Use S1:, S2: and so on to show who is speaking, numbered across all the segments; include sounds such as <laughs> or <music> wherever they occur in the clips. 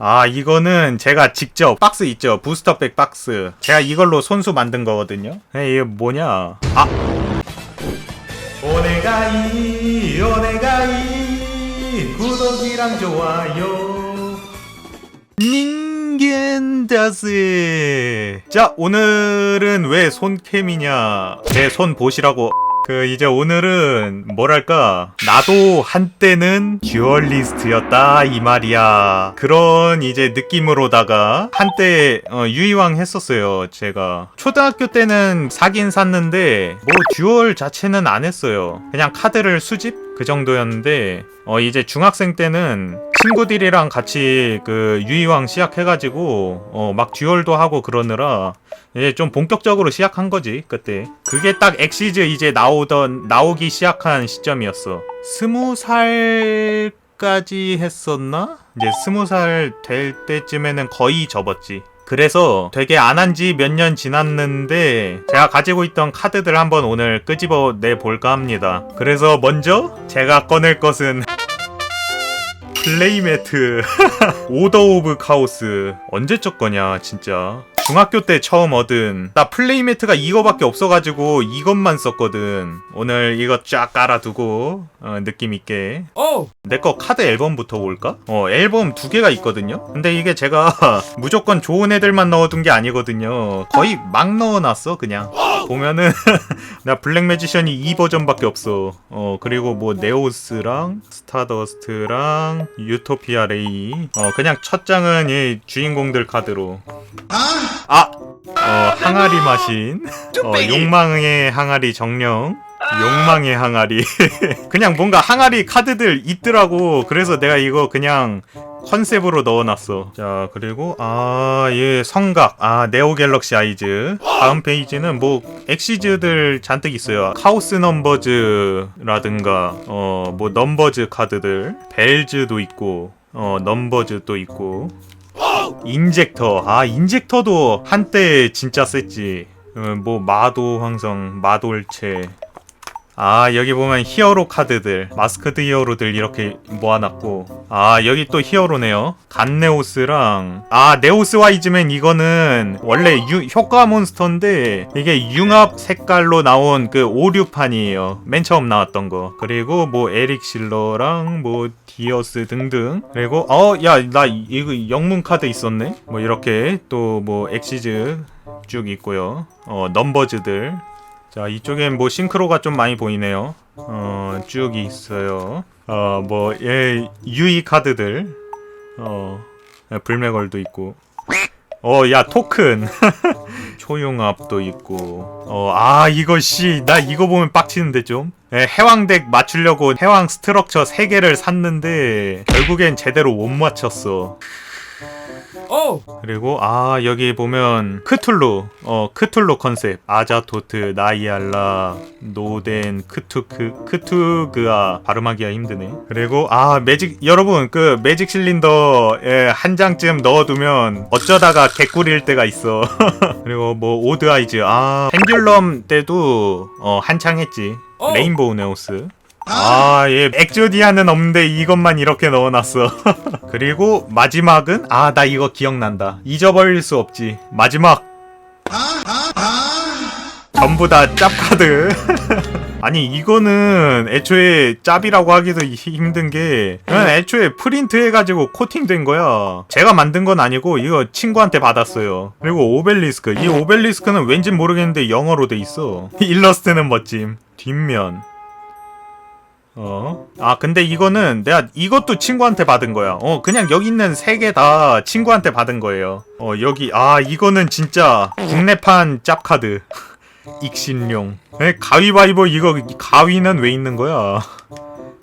S1: 아 이거는 제가 직접 박스 있죠? 부스터백 박스. 제가 이걸로 손수 만든 거거든요. 에, 이게 뭐냐? 아! 오네가이 오네가이 구독이랑 좋아요. 닌겐다스! 자 오늘은 왜 손캠이냐? 제 손 보시라고 그 이제 오늘은 뭐랄까? 나도 한때는 듀얼리스트였다 이 말이야. 그런 이제 느낌으로다가 한때 어, 유이왕 했었어요 제가. 초등학교 때는 사긴 샀는데 뭐 듀얼 자체는 안 했어요. 그냥 카드를 수집? 그 정도였는데 어 이제 중학생 때는 친구들이랑 같이 그 유이왕 시작해가지고 어 막 듀얼도 하고 그러느라 이제 좀 본격적으로 시작한 거지 그때. 그게 딱 엑시즈 이제 나오던 나오기 시작한 시점이었어. 스무 살까지 했었나? 이제 스무 살 될 때쯤에는 거의 접었지. 그래서 되게 안 한 지 몇 년 지났는데 제가 가지고 있던 카드들 한번 오늘 끄집어 내 볼까 합니다. 그래서 먼저 제가 꺼낼 것은 플레이매트. 오더 오브 카오스 언제적 거냐 진짜. 중학교 때 처음 얻은. 나 플레이매트가 이거밖에 없어가지고 이것만 썼거든. 오늘 이거 쫙 깔아두고 어, 느낌 있게.
S2: 오!
S1: 내거 카드 앨범부터 볼까? 어 앨범 두 개가 있거든요? 근데 이게 제가 <laughs> 무조건 좋은 애들만 넣어둔 게 아니거든요. 거의 막 넣어놨어 그냥 보면은 <laughs> 나 블랙 매지션이 2 버전밖에 없어. 어 그리고 뭐 네오스랑 스타더스트랑 유토피아 레이. 어 그냥 첫 장은 이 주인공들 카드로. 아! 어 항아리 마신. 어 욕망의 항아리 정령. 욕망의 항아리. <laughs> 그냥 뭔가 항아리 카드들 있더라고. 그래서 내가 이거 그냥 컨셉으로 넣어놨어. 자 그리고 아예 성각. 아 네오 갤럭시 아이즈. 다음 페이지는 뭐 엑시즈들 잔뜩 있어요. 카오스 넘버즈라든가 어 뭐 넘버즈 카드들. 벨즈도 있고 어 넘버즈도 있고. 인젝터. 아 인젝터도 한때 진짜 셌지. 어, 뭐 마도 황성 마돌체 아 여기 보면 히어로 카드들 마스크드 히어로들 이렇게 모아놨고. 아 여기 또 히어로네요. 간네오스랑. 아 네오스 와이즈맨 이거는 원래 유, 효과 몬스터인데 이게 융합 색깔로 나온 그 오류판이에요. 맨 처음 나왔던 거. 그리고 뭐 에릭 실러랑 뭐 디어스 등등. 그리고 어 야 나 이거 영문 카드 있었네? 뭐 이렇게 또 뭐 엑시즈 쭉 있고요. 어 넘버즈들 자 이쪽엔 뭐 싱크로가 좀 많이 보이네요. 어쭉 있어요. 어뭐예 유이 카드들. 어 불매걸도 있고. 어 야 토큰. <laughs> 초용압도 있고. 어아 이거 씨나 이거 보면 빡치는데 좀. 예, 해왕덱 맞추려고 해왕 스트럭처 3개를 샀는데 결국엔 제대로 못 맞췄어
S2: 오!
S1: 그리고 아 여기 보면 크툴루 어 크툴루 컨셉. 아자토트 나이알라 노덴 크투크 크투그아. 발음하기가 힘드네. 그리고 아 매직 여러분 그 매직 실린더 에 한 장쯤 넣어두면 어쩌다가 개꿀일 때가 있어. <laughs> 그리고 뭐 오드 아이즈. 아 펜듈럼 때도 어 한창 했지.
S2: 어.
S1: 레인보우 네오스 아, 예, 엑조디아는 없는데 이것만 이렇게 넣어놨어. <laughs> 그리고 마지막은 아, 나 이거 기억난다. 잊어버릴 수 없지. 마지막. 전부 다 짭카드. <laughs> 아니 이거는 애초에 짭이라고 하기도 힘든 게 그냥 애초에 프린트 해가지고 코팅된 거야 제가 만든 건 아니고 이거 친구한테 받았어요 그리고 오벨리스크 이 오벨리스크는 왠지 모르겠는데 영어로 돼 있어 <laughs> 일러스트는 멋짐 뒷면 어? 아, 근데 이거는 내가 이것도 친구한테 받은 거야. 어, 그냥 여기 있는 세 개 다 친구한테 받은 거예요. 어, 여기, 아, 이거는 진짜 국내판 짭카드. <laughs> 익신용. 에, 가위바위보 이거, 가위는 왜 있는 거야?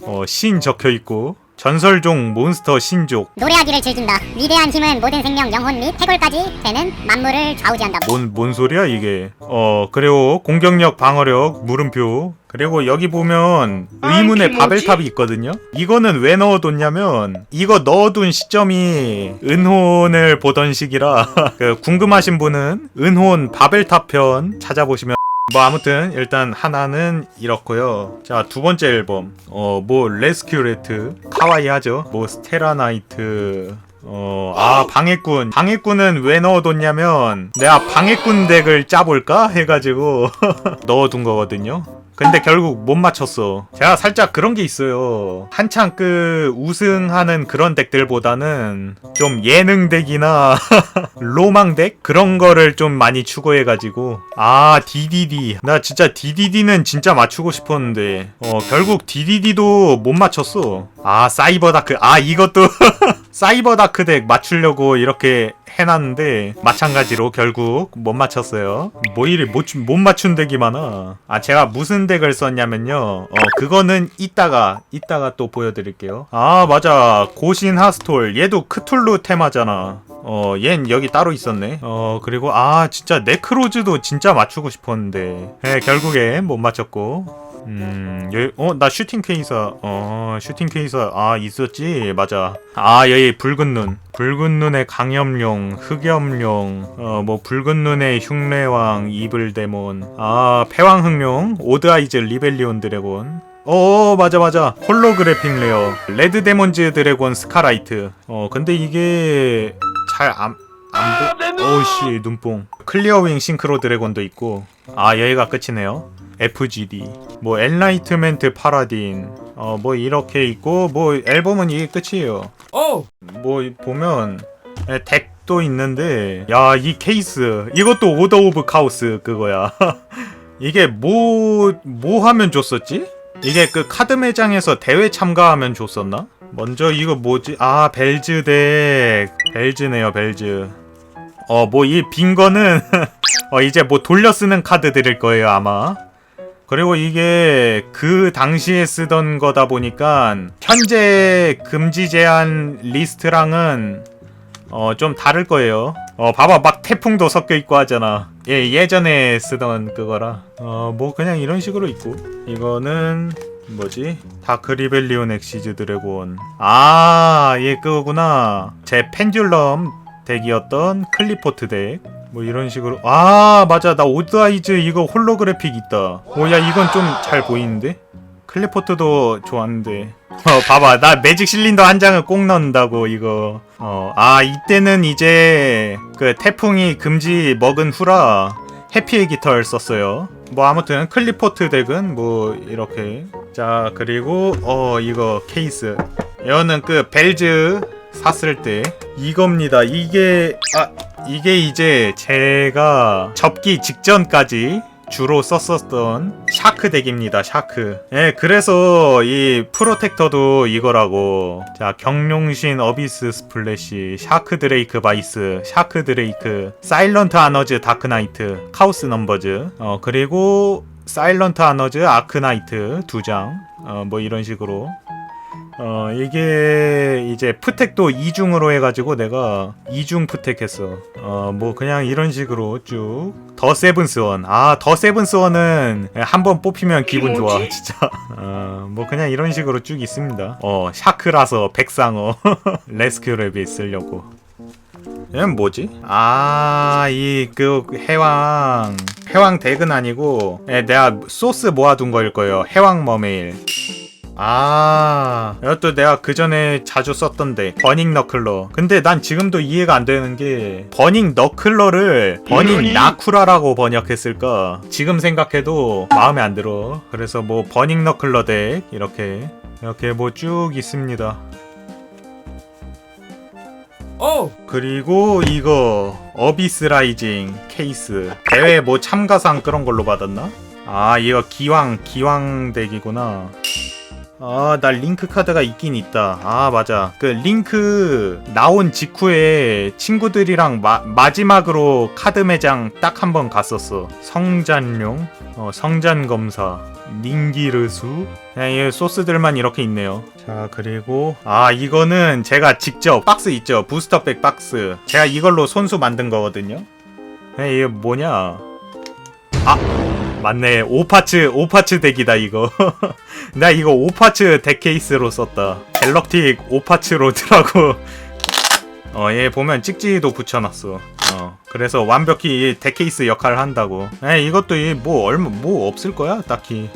S1: 어, 신 적혀 있고. 전설종 몬스터 신족.
S3: 노래하기를 즐긴다. 위대한 힘은 모든 생명, 영혼 및 해골까지 되는 만물을 좌우지한다.
S1: 뭔, 뭔 소리야, 이게? 어, 그리고 공격력, 방어력, 물음표. 그리고 여기 보면 의문의
S2: 이게 뭐지?
S1: 바벨탑이 있거든요? 이거는 왜 넣어뒀냐면, 이거 넣어둔 시점이 은혼을 보던 시기라, <laughs> 그 궁금하신 분은 은혼 바벨탑 편 찾아보시면 뭐 아무튼 일단 하나는 이렇고요. 자 두 번째 앨범 어뭐 레스큐레트 카와이 하죠. 뭐 스테라나이트 어, 아, 방해꾼. 방해꾼은 왜 넣어뒀냐면, 내가 방해꾼 덱을 짜볼까? 해가지고, <laughs> 넣어둔 거거든요. 근데 결국 못 맞췄어. 제가 살짝 그런 게 있어요. 한창 그 우승하는 그런 덱들보다는 좀 예능 덱이나 <laughs> 로망 덱 그런 거를 좀 많이 추구해가지고 아 DDD 나 진짜 DDD는 진짜 맞추고 싶었는데 어 결국 DDD도 못 맞췄어. 아 사이버 다크 아 이것도 <laughs> 사이버 다크 덱 맞추려고 이렇게 해놨는데 마찬가지로 결국 못 맞췄어요. 뭐 이리 못, 주- 못 맞춘 덱이 많아. 아 제가 무슨 덱을 썼냐면요. 어 그거는 이따가 이따가 또 보여드릴게요. 아 맞아 고신 하스톨 얘도 크툴루 테마잖아. 어, 얜 여기 따로 있었네. 어, 그리고, 아, 진짜, 네크로즈도 진짜 맞추고 싶었는데. 예, 결국에 못 맞췄고. 음, 여기, 어, 나 슈팅 케이서, 어, 슈팅 케이서, 아, 있었지? 맞아. 아, 여기 붉은 눈. 붉은 눈의 강염룡, 흑염룡, 어, 뭐, 붉은 눈의 흉내왕, 이블 데몬, 아, 패왕 흑룡, 오드아이즈 리벨리온 드래곤, 어 맞아 맞아. 홀로그래픽 레어. 레드 데몬즈 드래곤 스카라이트. 어 근데 이게 잘안안 보... 어우씨 눈뽕. 클리어윙 싱크로 드래곤도 있고. 아 여기가 끝이네요. FGD 뭐 엔라이트멘트 파라딘 어 뭐 이렇게 있고 뭐 앨범은 이게 끝이에요
S2: Oh!
S1: 뭐 보면 에, 덱도 있는데 야 이 케이스 이것도 오더 오브 카오스 그거야 <laughs> 이게 뭐뭐 하면 줬었지? 이게 그 카드 매장에서 대회 참가하면 줬었나? 먼저 이거 뭐지? 아 벨즈 덱 벨즈네요 벨즈 어 뭐 이 빈 거는 <laughs> 어 이제 뭐 돌려 쓰는 카드 드릴 거예요 아마 그리고 이게 그 당시에 쓰던 거다 보니까 현재 금지 제한 리스트랑은 어 좀 다를 거예요. 어 봐봐 막 태풍도 섞여 있고 하잖아. 예 예전에 쓰던 그거라. 어 뭐 그냥 이런 식으로 있고 이거는 뭐지? 다크 리벨리온 엑시즈 드래곤. 아, 얘 그거구나. 제 펜듈럼 덱이었던 클리포트 덱. 뭐 이런 식으로. 아, 맞아. 나 오드아이즈 이거 홀로그래픽 있다. 오, 야, 이건 좀 잘 보이는데? 클리포트도 좋았는데. <laughs> 어, 봐봐. 나 매직 실린더 한 장을 꼭 넣는다고, 이거. 어, 아, 이때는 이제 그 태풍이 금지 먹은 후라 해피의 깃털 썼어요. 뭐 아무튼 클리포트 덱은 뭐 이렇게 자 그리고 어 이거 케이스 이거는 그 벨즈 샀을 때 이겁니다 이게 아 이게 이제 제가 접기 직전까지 주로 썼었던 샤크 덱입니다 샤크. 예 그래서 이 프로텍터도 이거라고. 자 경룡신 어비스 스플래시 샤크 드레이크 바이스 샤크 드레이크 사일런트 아너즈 다크 나이트 카오스 넘버즈. 어 그리고 사일런트 아너즈 아크 나이트 두 장 어 뭐 이런 식으로 어 이게 이제 푸텍도 이중으로 해가지고 내가 이중 푸텍 했어 어 뭐 그냥 이런 식으로 쭉 더 세븐스원 아 더 세븐스원은 한 번 뽑히면 기분 좋아 진짜 <laughs> 어뭐 그냥 이런 식으로 쭉 있습니다 어 샤크라서 백상어 <laughs> 레스큐 랩이 쓰려고 얘는 뭐지? 아, 이, 그, 해왕. 해왕 덱은 아니고, 예, 내가 소스 모아둔 거일 거예요. 해왕 머메일. 아, 이것도 내가 그 전에 자주 썼던데 버닝 너클러. 근데 난 지금도 이해가 안 되는 게 버닝 너클러를 버닝 나쿠라라고 번역했을까? 지금 생각해도 마음에 안 들어. 그래서 뭐 버닝 너클러 덱 이렇게 이렇게 뭐 쭉 있습니다.
S2: Oh!
S1: 그리고 이거 어비스 라이징 케이스 대회 뭐 참가상 그런 걸로 받았나? 아 이거 기왕 기왕 덱이구나 아 나 링크 카드가 있긴 있다. 아 맞아. 그 링크 나온 직후에 친구들이랑 마, 마지막으로 카드 매장 딱 한 번 갔었어. 성잔용 어, 성잔 검사 닌기르수. 그냥 이 소스들만 이렇게 있네요. 자 그리고 아 이거는 제가 직접 박스 있죠? 부스터백 박스. 제가 이걸로 손수 만든 거거든요. 에, 이게 뭐냐? 아 맞네. 5파츠 5파츠 덱이다 이거. <laughs> 나 이거 5파츠 덱 케이스로 썼다. 갤럭틱 5파츠 로드라고. <laughs> 어 얘 보면 찍지도 붙여놨어. 어 그래서 완벽히 이덱 케이스 역할을 한다고. 에 이것도 이 뭐 얼마 뭐 없을 거야 딱히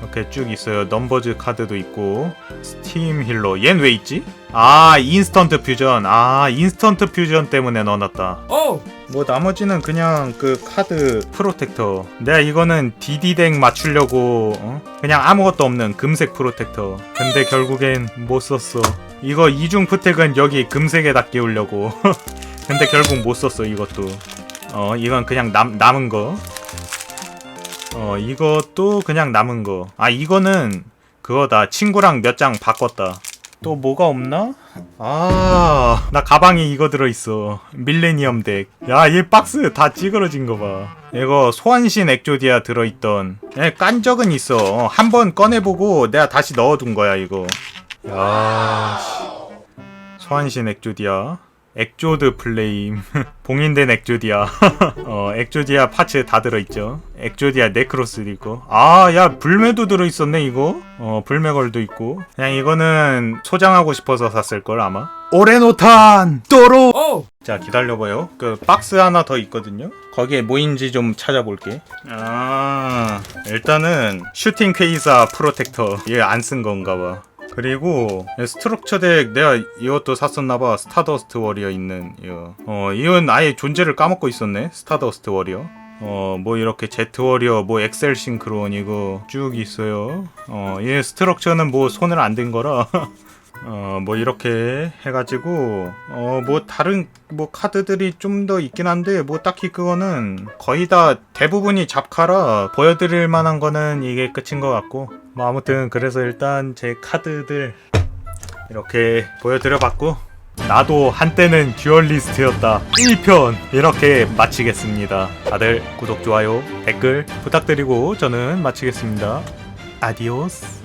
S1: 이렇게 쭉 있어요. 넘버즈 카드도 있고 스팀 힐러. 얜 왜 있지? 아 인스턴트 퓨전. 아 인스턴트 퓨전 때문에 넣어놨다.
S2: Oh!
S1: 뭐 나머지는 그냥 그 카드 프로텍터. 내가 이거는 DD덱 맞추려고 어? 그냥 아무것도 없는 금색 프로텍터. 근데 결국엔 못 썼어. 이거 이중 프텍은 여기 금색에다 끼우려고. <laughs> 근데 결국 못 썼어 이것도. 어 이건 그냥 남 남은 거. 어 이것도 그냥 남은 거. 아 이거는 그거다. 친구랑 몇 장 바꿨다. 또 뭐가 없나? 아, 나 가방에 이거 들어있어. 밀레니엄 덱. 야, 이 박스 다 찌그러진 거 봐. 이거 소환신 엑조디아 들어있던. 예, 깐 적은 있어. 한번 꺼내보고 내가 다시 넣어둔 거야, 이거. 야, 씨. 소환신 엑조디아. 엑조드 플레임. <laughs> 봉인된 엑조디아. <laughs> 어, 엑조디아 파츠 다 들어있죠. 엑조디아 네크로스도 있고. 아, 야, 불매도 들어있었네, 이거. 어, 불매걸도 있고. 그냥 이거는 소장하고 싶어서 샀을걸, 아마. 오레노탄! 또로!
S2: Oh!
S1: 자, 기다려봐요. 그, 박스 하나 더 있거든요? 거기에 뭐인지 좀 찾아볼게. 아, 일단은, 슈팅 퀘이사 프로텍터. 얘 안 쓴 건가 봐. 그리고 스트럭처 덱 내가 이것도 샀었나봐. 스타더스트 워리어 있는 이거. 어 이건 아예 존재를 까먹고 있었네. 스타더스트 워리어. 어 뭐 이렇게 제트 워리어 뭐 엑셀 싱크론 이거 쭉 있어요. 어 얘 스트럭처는 뭐 손을 안 댄 거라. <laughs> 어 뭐 이렇게 해가지고 어 뭐 다른 뭐 카드들이 좀 더 있긴 한데 뭐 딱히 그거는 거의 다 대부분이 잡카라. 보여드릴 만한 거는 이게 끝인 것 같고 뭐 아무튼 그래서 일단 제 카드들 이렇게 보여드려 봤고 나도 한때는 듀얼리스트였다. 1편 이렇게 마치겠습니다. 다들 구독 좋아요 댓글 부탁드리고 저는 마치겠습니다. 아디오스